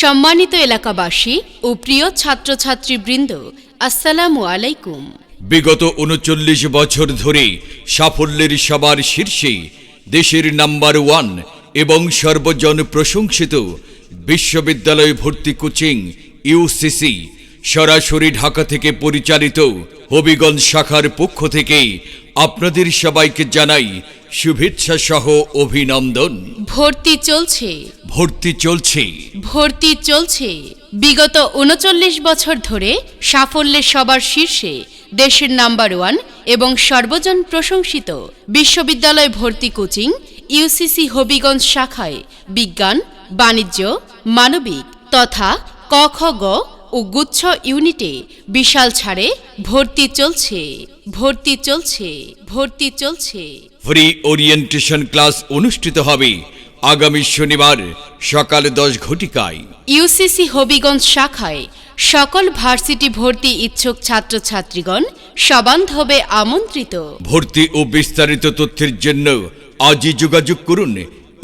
সম্মানিত এলাকাবাসী ও প্রিয় ছাত্রছাত্রীবৃন্দ, আসসালামু আলাইকুম। বিগত উনচল্লিশ বছর ধরে সাফল্যের সবার শীর্ষে দেশের নাম্বার ওয়ান এবং সর্বজন প্রশংসিত বিশ্ববিদ্যালয় ভর্তি কোচিং ইউসিসি সরাসরি ঢাকা থেকে পরিচালিত হবিগঞ্জ শাখার পক্ষ থেকে আপনাদের সবাইকে জানাই শুভেচ্ছা সহ অভিনন্দন। ভর্তি চলছে। ভর্তি চলছে। ভর্তি চলছে। বিগত উনচল্লিশ বছর ধরে সাফল্যের সবার শীর্ষে দেশের নাম্বার ওয়ান এবং সর্বজন প্রশংসিত বিশ্ববিদ্যালয় ভর্তি কোচিং ইউসিসি হবিগঞ্জ শাখায় বিজ্ঞান বাণিজ্য মানবিক তথা ক খ গ ও গুচ্ছ ইউনিটে বিশাল ছাড়ে ভর্তি চলছে ভর্তি চলছে ভর্তি চলছে। ফ্রি ওরিয়েন্টেশন ক্লাস অনুষ্ঠিত হবে আগামী শনিবার সকাল দশ ঘটিকায়। ইউসিসি হবিগঞ্জ শাখায় সকল ভার্সিটি ভর্তি ইচ্ছুক ছাত্রছাত্রীগণ সবান্ধবে আমন্ত্রিত। ভর্তি ও বিস্তারিত তথ্যের জন্য আজই যোগাযোগ করুন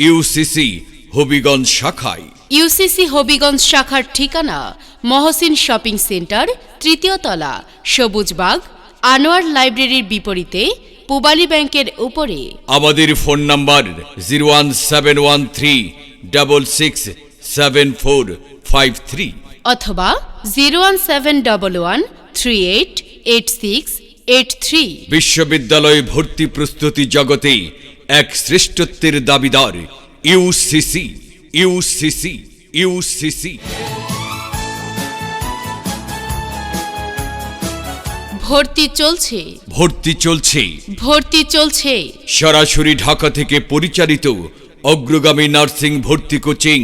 ইউসিসি হবিগঞ্জ শাখায়। ইউসিসি হবিগঞ্জ শাখার ঠিকানা মহসিন শপিং সেন্টার তৃতীয় তলা সবুজবাগ আনোয়ার লাইব্রেরির বিপরীতে পুবালি ব্যাংকের উপরে। আমাদের phone number zero one seven one three double six seven four five three. অথবা zero one seven double one three eight eight six eight three. বিশ্ববিদ্যালয় ভর্তি প্রস্তুতি জগতে এক শ্রেষ্ঠত্বের দাবিদার ইউসিসি ইউসিসি ইউসিসি ভর্তি চলছে। ভর্তি চলছে। ভর্তি চলছে। সরাসরি ঢাকা থেকে পরিচালিত অগ্রগামী নার্সিং ভর্তি কোচিং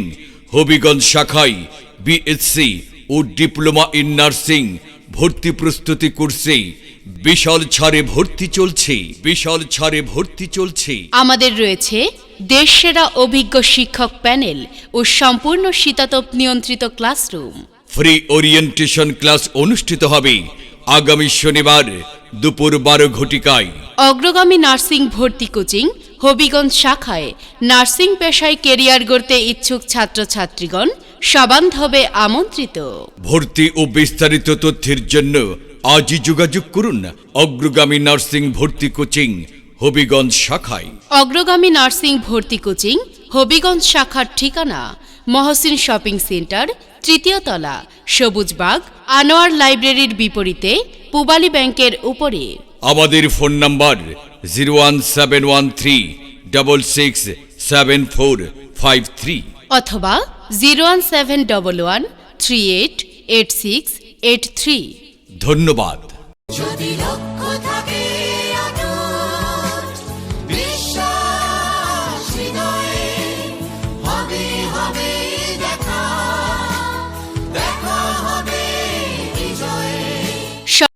হবিগঞ্জ শাখায় বিএসসি ও ডিপ্লোমা ইন নার্সিং ভর্তি প্রস্তুতি কোর্সে বিশাল ছাড়ে ভর্তি চলছে বিশাল ছাড়ে ভর্তি চলছে। আমাদের রয়েছে দেশসেরা অভিজ্ঞ শিক্ষক প্যানেল ও সম্পূর্ণ শীতাতপ নিয়ন্ত্রিত ক্লাসরুম। ফ্রি ওরিয়েন্টেশন ক্লাস অনুষ্ঠিত হবে আগামী শনিবার দুপুর বারো ঘটিকায়। অগ্রগামী নার্সিং ভর্তি কোচিং হবিগঞ্জ শাখায় নার্সিং পেশায় কেরিয়ার গড়তে ইচ্ছুক ছাত্রছাত্রীগণ সবান্ধবে আমন্ত্রিত। ভর্তি ও বিস্তারিত তথ্যের জন্য আজই যোগাযোগ করুন অগ্রগামী নার্সিং ভর্তি কোচিং হবিগঞ্জ শাখায়। অগ্রগামী নার্সিং ভর্তি কোচিং হবিগঞ্জ শাখার ঠিকানা মহসিন শপিং সেন্টার তৃতীয় তলা সবুজবাগ আনোয়ার লাইব্রেরির বিপরীতে পুবালি ব্যাংকের উপরে। আমাদের phone number zero one seven one three double six seven four five three. অথবা zero one seven double one three eight eight six eight three. ধন্যবাদ।